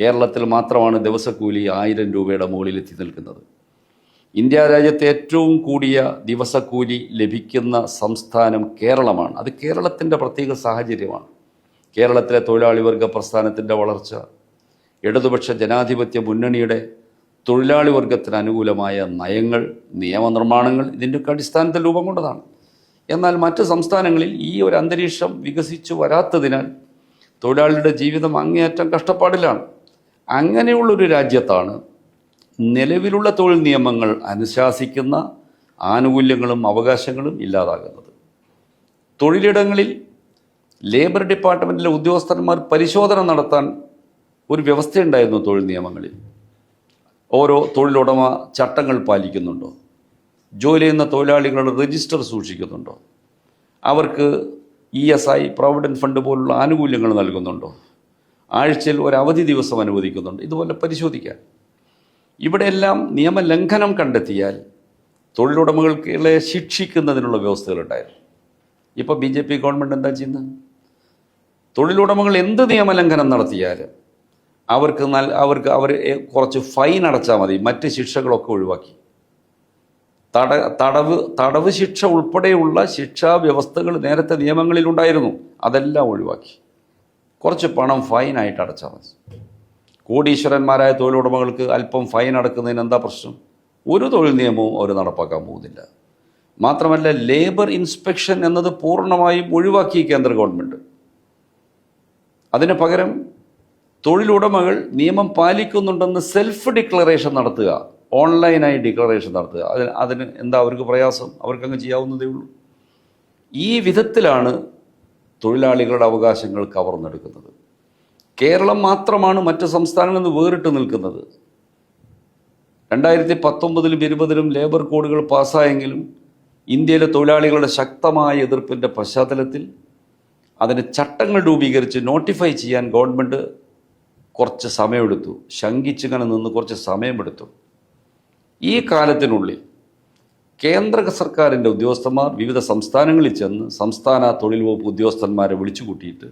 കേരളത്തിൽ മാത്രമാണ് ദിവസക്കൂലി ആയിരം രൂപയുടെ മുകളിൽ എത്തി നിൽക്കുന്നത്. ഇന്ത്യ രാജ്യത്തെ ഏറ്റവും കൂടിയ ദിവസക്കൂലി ലഭിക്കുന്ന സംസ്ഥാനം കേരളമാണ്. അത് കേരളത്തിന്റെ പ്രത്യേക സാഹചര്യമാണ്. കേരളത്തിലെ തൊഴിലാളി വർഗ പ്രസ്ഥാനത്തിന്റെ വളർച്ച ഇടതുപക്ഷ ജനാധിപത്യ മുന്നണിയുടെ തൊഴിലാളി വർഗത്തിന് അനുകൂലമായ നയങ്ങൾ നിയമനിർമ്മാണങ്ങൾ ഇതിന്റെയൊക്കെ അടിസ്ഥാനത്തിൽ രൂപം കൊണ്ടതാണ്. എന്നാൽ മറ്റ് സംസ്ഥാനങ്ങളിൽ ഈ ഒരു അന്തരീക്ഷം വികസിച്ചു വരാത്തതിനാൽ തൊഴിലാളിയുടെ ജീവിതം അങ്ങേയറ്റം കഷ്ടപ്പാടിലാണ്. അങ്ങനെയുള്ളൊരു രാജ്യത്താണ് നിലവിലുള്ള തൊഴിൽ നിയമങ്ങൾ അനുശാസിക്കുന്ന ആനുകൂല്യങ്ങളും അവകാശങ്ങളും ഇല്ലാതാകുന്നത്. തൊഴിലിടങ്ങളിൽ ലേബർ ഡിപ്പാർട്ട്മെന്റിലെ ഉദ്യോഗസ്ഥന്മാർ പരിശോധന നടത്താൻ ഒരു വ്യവസ്ഥയുണ്ടായിരുന്നു തൊഴിൽ നിയമങ്ങളിൽ. ഓരോ തൊഴിലുടമ ചട്ടങ്ങൾ പാലിക്കുന്നുണ്ടോ? ജോലി ചെയ്യുന്ന തൊഴിലാളികളുടെ രജിസ്റ്റർ സൂക്ഷിക്കുന്നുണ്ടോ? അവർക്ക് E S I provident fund പോലുള്ള ആനുകൂല്യങ്ങൾ നൽകുന്നുണ്ടോ? ആഴ്ചയിൽ ഒരു അവധി ദിവസം അനുവദിക്കുന്നുണ്ട്. ഇതുപോലെ പരിശോധിക്കാം. ഇവിടെയെല്ലാം നിയമലംഘനം കണ്ടെത്തിയാൽ തൊഴിലുടമകൾക്കുകളെ ശിക്ഷിക്കുന്നതിനുള്ള വ്യവസ്ഥകളുണ്ടായിരുന്നു ഇപ്പോൾ ബി ജെ പി ഗവൺമെന്റ് എന്താ ചെയ്യുന്നത്? തൊഴിലുടമകൾ എന്ത് നിയമലംഘനം നടത്തിയാലും അവർക്ക് നല്ല അവർക്ക് അവർ കുറച്ച് ഫൈൻ അടച്ചാൽ മതി മറ്റ് ശിക്ഷകളൊക്കെ ഒഴിവാക്കി. തട തടവ് തടവ് ശിക്ഷ ഉൾപ്പെടെയുള്ള ശിക്ഷാ വ്യവസ്ഥകൾ നേരത്തെ നിയമങ്ങളിലുണ്ടായിരുന്നു അതെല്ലാം ഒഴിവാക്കി. കുറച്ച് പണം ഫൈനായിട്ട് അടച്ചാൽ മതി. കോടീശ്വരന്മാരായ തൊഴിലുടമകൾക്ക് അല്പം ഫൈൻ അടക്കുന്നതിന് എന്താ പ്രശ്നം? ഒരു തൊഴിൽ നിയമവും അവർ നടപ്പാക്കാൻ പോകുന്നില്ല. മാത്രമല്ല ലേബർ ഇൻസ്പെക്ഷൻ എന്നത് പൂർണമായും ഒഴിവാക്കി കേന്ദ്ര ഗവൺമെന്റ് അതിന് പകരം തൊഴിലുടമകൾ നിയമം പാലിക്കുന്നുണ്ടെന്ന് സെൽഫ് ഡിക്ലറേഷൻ നടത്തുക. ഓൺലൈനായി ഡിക്ലറേഷൻ നടത്തുക. അതിന് അതിന് എന്താ അവർക്ക് പ്രയാസം? അവർക്കങ്ങ് ചെയ്യാവുന്നതേ ഉള്ളൂ. ഈ വിധത്തിലാണ് തൊഴിലാളികളുടെ അവകാശങ്ങൾ കവർന്നെടുക്കുന്നത്. കേരളം മാത്രമാണ് മറ്റ് സംസ്ഥാനങ്ങളിൽ നിന്ന് വേറിട്ട് നിൽക്കുന്നത്. രണ്ടായിരത്തി പത്തൊമ്പതിലും ഇരുപതിലും ലേബർ കോഡുകൾ പാസ്സായെങ്കിലും ഇന്ത്യയിലെ തൊഴിലാളികളുടെ ശക്തമായ എതിർപ്പിന്റെ പശ്ചാത്തലത്തിൽ അതിന് ചട്ടങ്ങൾ രൂപീകരിച്ച് നോട്ടിഫൈ ചെയ്യാൻ ഗവൺമെന്റ് കുറച്ച് സമയമെടുത്തു. ശങ്കിച്ചിങ്ങനെ നിന്ന് കുറച്ച് സമയമെടുത്തു. ഈ കാലത്തിനുള്ളിൽ കേന്ദ്ര സർക്കാരിന്റെ ഉദ്യോഗസ്ഥന്മാർ വിവിധ സംസ്ഥാനങ്ങളിൽ ചെന്ന് സംസ്ഥാന തൊഴിൽ വകുപ്പ് ഉദ്യോഗസ്ഥന്മാരെ വിളിച്ചു കൂട്ടിയിട്ട്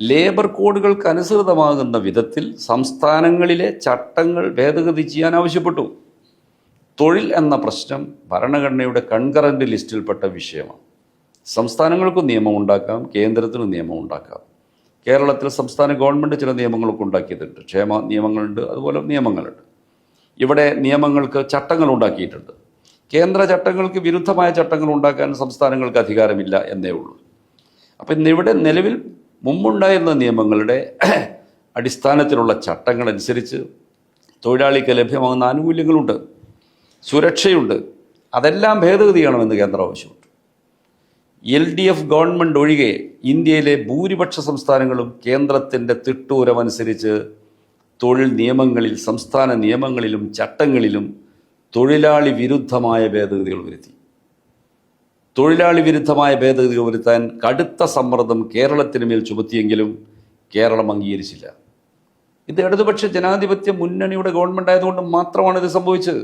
ലേബർ കോഡുകൾക്ക് അനുസൃതമാകുന്ന വിധത്തിൽ സംസ്ഥാനങ്ങളിലെ ചട്ടങ്ങൾ ഭേദഗതി ചെയ്യാൻ ആവശ്യപ്പെട്ടു. തൊഴിൽ എന്ന പ്രശ്നം ഭരണഘടനയുടെ കൺകറന്റ് ലിസ്റ്റിൽപ്പെട്ട വിഷയമാണ്. സംസ്ഥാനങ്ങൾക്കും നിയമം ഉണ്ടാക്കാം കേന്ദ്രത്തിനും നിയമം ഉണ്ടാക്കാം. കേരളത്തിൽ സംസ്ഥാന ഗവൺമെന്റ് ചില നിയമങ്ങളൊക്കെ ഉണ്ടാക്കിയിട്ടുണ്ട്. ക്ഷേമ നിയമങ്ങളുണ്ട് അതുപോലെ നിയമങ്ങളുണ്ട്. ഇവിടെ നിയമങ്ങൾക്ക് ചട്ടങ്ങൾ ഉണ്ടാക്കിയിട്ടുണ്ട്. കേന്ദ്ര ചട്ടങ്ങൾക്ക് വിരുദ്ധമായ ചട്ടങ്ങൾ ഉണ്ടാക്കാൻ സംസ്ഥാനങ്ങൾക്ക് അധികാരമില്ല എന്നേ ഉള്ളൂ. അപ്പം ഇന്നിവിടെ നിലവിൽ മുമ്പുണ്ടായിരുന്ന നിയമങ്ങളുടെ അടിസ്ഥാനത്തിലുള്ള ചട്ടങ്ങളനുസരിച്ച് തൊഴിലാളിക്ക് ലഭ്യമാകുന്ന ആനുകൂല്യങ്ങളുണ്ട് സുരക്ഷയുണ്ട് അതെല്ലാം ഭേദഗതി ചെയ്യണമെന്ന് കേന്ദ്രം ആവശ്യപ്പെട്ടു എൽ ഡി എഫ് ഗവൺമെന്റ് ഒഴികെ ഇന്ത്യയിലെ ഭൂരിപക്ഷ സംസ്ഥാനങ്ങളും കേന്ദ്രത്തിന്റെ തിട്ടൂരമനുസരിച്ച് തൊഴിൽ നിയമങ്ങളിൽ സംസ്ഥാന നിയമങ്ങളിലും ചട്ടങ്ങളിലും തൊഴിലാളി വിരുദ്ധമായ ഭേദഗതികൾ വരുത്തി. തൊഴിലാളി വിരുദ്ധമായ ഭേദഗതികൾ വരുത്താൻ കടുത്ത സമ്മർദ്ദം കേരളത്തിന് മേൽ ചുമത്തിയെങ്കിലും കേരളം അംഗീകരിച്ചില്ല. ഇത് ഇടതുപക്ഷ ജനാധിപത്യ മുന്നണിയുടെ ഗവൺമെന്റ് ആയതുകൊണ്ട് മാത്രമാണ് ഇത് സംഭവിച്ചത്.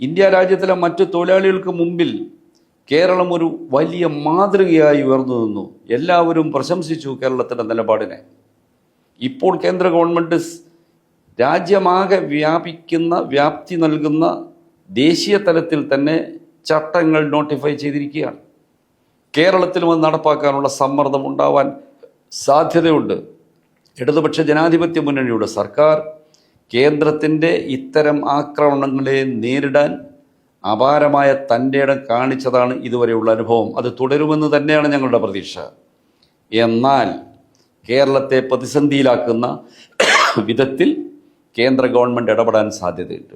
ഇന്ത്യ രാജ്യത്തിലെ മറ്റു തൊഴിലാളികൾക്ക് മുമ്പിൽ കേരളം ഒരു വലിയ മാതൃകയായി ഉയർന്നു നിന്നു. എല്ലാവരും പ്രശംസിച്ചു കേരളത്തിന്റെ നിലപാടിനെ. ഇപ്പോൾ കേന്ദ്ര ഗവൺമെന്റ് രാജ്യമാകെ വ്യാപിക്കുന്ന വ്യാപ്തി നൽകുന്ന ദേശീയ തലത്തിൽ തന്നെ ചട്ടങ്ങൾ നോട്ടിഫൈ ചെയ്തിരിക്കുകയാണ്. കേരളത്തിലും അത് നടപ്പാക്കാനുള്ള സമ്മർദ്ദം ഉണ്ടാവാൻ സാധ്യതയുണ്ട്. ഇടതുപക്ഷ ജനാധിപത്യ മുന്നണിയുടെ സർക്കാർ കേന്ദ്രത്തിന്റെ ഇത്തരം ആക്രമണങ്ങളെ നേരിടാൻ അപാരമായ തന്റെ ഇടം കാണിച്ചതാണ് ഇതുവരെയുള്ള അനുഭവം. അത് തുടരുമെന്ന് തന്നെയാണ് ഞങ്ങളുടെ പ്രതീക്ഷ. എന്നാൽ കേരളത്തെ പ്രതിസന്ധിയിലാക്കുന്ന വിധത്തിൽ കേന്ദ്ര ഗവൺമെന്റ് ഇടപെടാൻ സാധ്യതയുണ്ട്.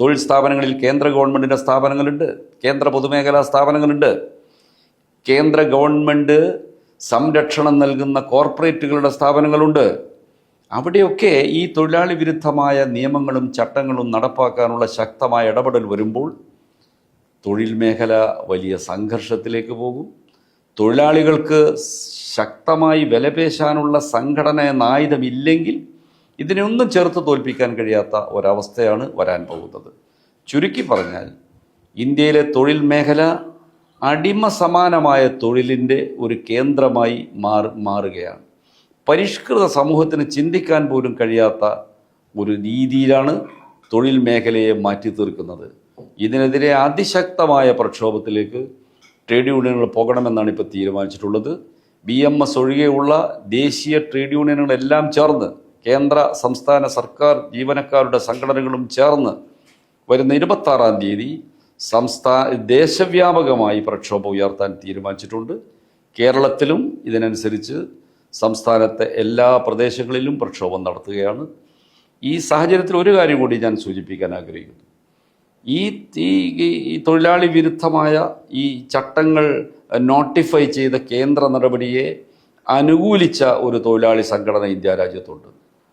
തൊഴിൽ സ്ഥാപനങ്ങളിൽ കേന്ദ്ര ഗവൺമെന്റിന്റെ സ്ഥാപനങ്ങളുണ്ട്. കേന്ദ്ര പൊതുമേഖലാ സ്ഥാപനങ്ങളുണ്ട്. കേന്ദ്ര ഗവൺമെന്റ് സംരക്ഷണം നൽകുന്ന കോർപ്പറേറ്റുകളുടെ സ്ഥാപനങ്ങളുണ്ട്. അവിടെയൊക്കെ ഈ തൊഴിലാളി വിരുദ്ധമായ നിയമങ്ങളും ചട്ടങ്ങളും നടപ്പാക്കാനുള്ള ശക്തമായ ഇടപെടൽ വരുമ്പോൾ തൊഴിൽ മേഖല വലിയ സംഘർഷത്തിലേക്ക് പോകും. തൊഴിലാളികൾക്ക് ശക്തമായി വിലപേശാനുള്ള സംഘടന എന്ന ഇതിനെയൊന്നും ചേർത്ത് തോൽപ്പിക്കാൻ കഴിയാത്ത ഒരവസ്ഥയാണ് വരാൻ പോകുന്നത്. ചുരുക്കി പറഞ്ഞാൽ ഇന്ത്യയിലെ തൊഴിൽ മേഖല അടിമ സമാനമായ തൊഴിലിന്റെ ഒരു കേന്ദ്രമായി മാറി മാറുകയാണ്. പരിഷ്കൃത സമൂഹത്തിന് ചിന്തിക്കാൻ പോലും കഴിയാത്ത ഒരു രീതിയിലാണ് തൊഴിൽ മേഖലയെ മാറ്റി തീർക്കുന്നത്. ഇതിനെതിരെ അതിശക്തമായ പ്രക്ഷോഭത്തിലേക്ക് ട്രേഡ് യൂണിയനുകൾ പോകണമെന്നാണ് ഇപ്പോൾ തീരുമാനിച്ചിട്ടുള്ളത്. ബി എം എസ് ഒഴികെയുള്ള ദേശീയ ട്രേഡ് യൂണിയനുകളെല്ലാം ചേർന്ന് കേന്ദ്ര സംസ്ഥാന സർക്കാർ ജീവനക്കാരുടെ സംഘടനകളും ചേർന്ന് വരുന്ന ഇരുപത്താറാം തീയതി സംസ്ഥാന ദേശവ്യാപകമായി പ്രക്ഷോഭം ഉയർത്താൻ തീരുമാനിച്ചിട്ടുണ്ട്. കേരളത്തിലും ഇതിനനുസരിച്ച് സംസ്ഥാനത്തെ എല്ലാ പ്രദേശങ്ങളിലും പ്രക്ഷോഭം നടത്തുകയാണ്. ഈ സാഹചര്യത്തിൽ ഒരു കാര്യം കൂടി ഞാൻ സൂചിപ്പിക്കാൻ ആഗ്രഹിക്കുന്നു. ഈ ഈ തൊഴിലാളി വിരുദ്ധമായ ഈ ചട്ടങ്ങൾ നോട്ടിഫൈ ചെയ്ത കേന്ദ്ര നടപടിയെ അനുകൂലിച്ച ഒരു തൊഴിലാളി സംഘടന ഇന്ത്യ രാജ്യത്തുണ്ട്.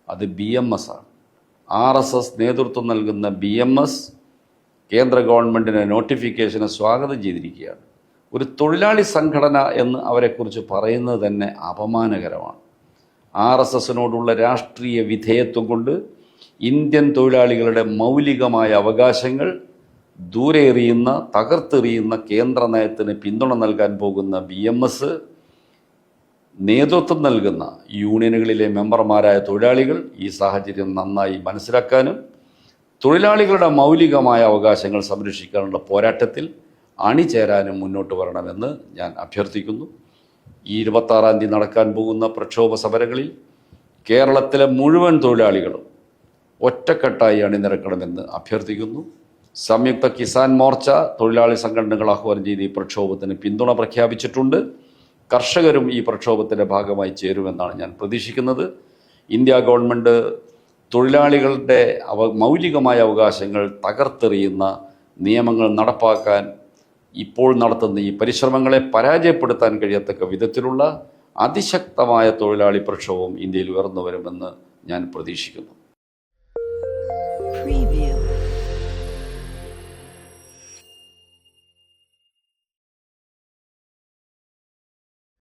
അത് ബി എം എസ് ആണ്. ആർ എസ് എസ് നേതൃത്വം നൽകുന്ന ബി എം എസ് കേന്ദ്ര ഗവൺമെന്റിന് നോട്ടിഫിക്കേഷനെ സ്വാഗതം ചെയ്തിരിക്കുകയാണ്. ഒരു തൊഴിലാളി സംഘടന എന്ന് അവരെക്കുറിച്ച് പറയുന്നത് തന്നെ അപമാനകരമാണ്. ആർ എസ് എസിനോടുള്ള രാഷ്ട്രീയ വിധേയത്വം കൊണ്ട് ഇന്ത്യൻ തൊഴിലാളികളുടെ മൗലികമായ അവകാശങ്ങൾ ദൂരെ എറിയുന്ന തകർത്തെറിയുന്ന കേന്ദ്ര നയത്തിന് പിന്തുണ നൽകാൻ പോകുന്ന ബി എം എസ് നേതൃത്വം നൽകുന്ന യൂണിയനുകളിലെ മെമ്പർമാരായ തൊഴിലാളികൾ ഈ സാഹചര്യം നന്നായി മനസ്സിലാക്കാനും തൊഴിലാളികളുടെ മൗലികമായ അവകാശങ്ങൾ സംരക്ഷിക്കാനുള്ള പോരാട്ടത്തിൽ അണിചേരാനും മുന്നോട്ട് വരണമെന്ന് ഞാൻ അഭ്യർത്ഥിക്കുന്നു. ഈ ഇരുപത്താറാം തീയതി നടക്കാൻ പോകുന്ന പ്രക്ഷോഭ സമരങ്ങളിൽ കേരളത്തിലെ മുഴുവൻ തൊഴിലാളികളും ഒറ്റക്കെട്ടായി അണിനിരക്കണമെന്ന് അഭ്യർത്ഥിക്കുന്നു. സംയുക്ത കിസാൻ മോർച്ച തൊഴിലാളി സംഘടനകൾ ആഹ്വാനം ചെയ്ത് ഈ പ്രക്ഷോഭത്തിന് പിന്തുണ പ്രഖ്യാപിച്ചിട്ടുണ്ട്. കർഷകരും ഈ പ്രക്ഷോഭത്തിന്റെ ഭാഗമായി ചേരുമെന്നാണ് ഞാൻ പ്രതീക്ഷിക്കുന്നത്. ഇന്ത്യ ഗവൺമെന്റ് തൊഴിലാളികളുടെ അവ മൗലികമായ അവകാശങ്ങൾ തകർത്തെറിയുന്ന നിയമങ്ങൾ നടപ്പാക്കാൻ ഇപ്പോൾ നടത്തുന്ന ഈ പരിശ്രമങ്ങളെ പരാജയപ്പെടുത്താൻ കഴിയത്തക്ക വിധത്തിലുള്ള അതിശക്തമായ തൊഴിലാളി പ്രക്ഷോഭം ഇന്ത്യയിൽ ഉയർന്നു വരുമെന്ന് ഞാൻ പ്രതീക്ഷിക്കുന്നു.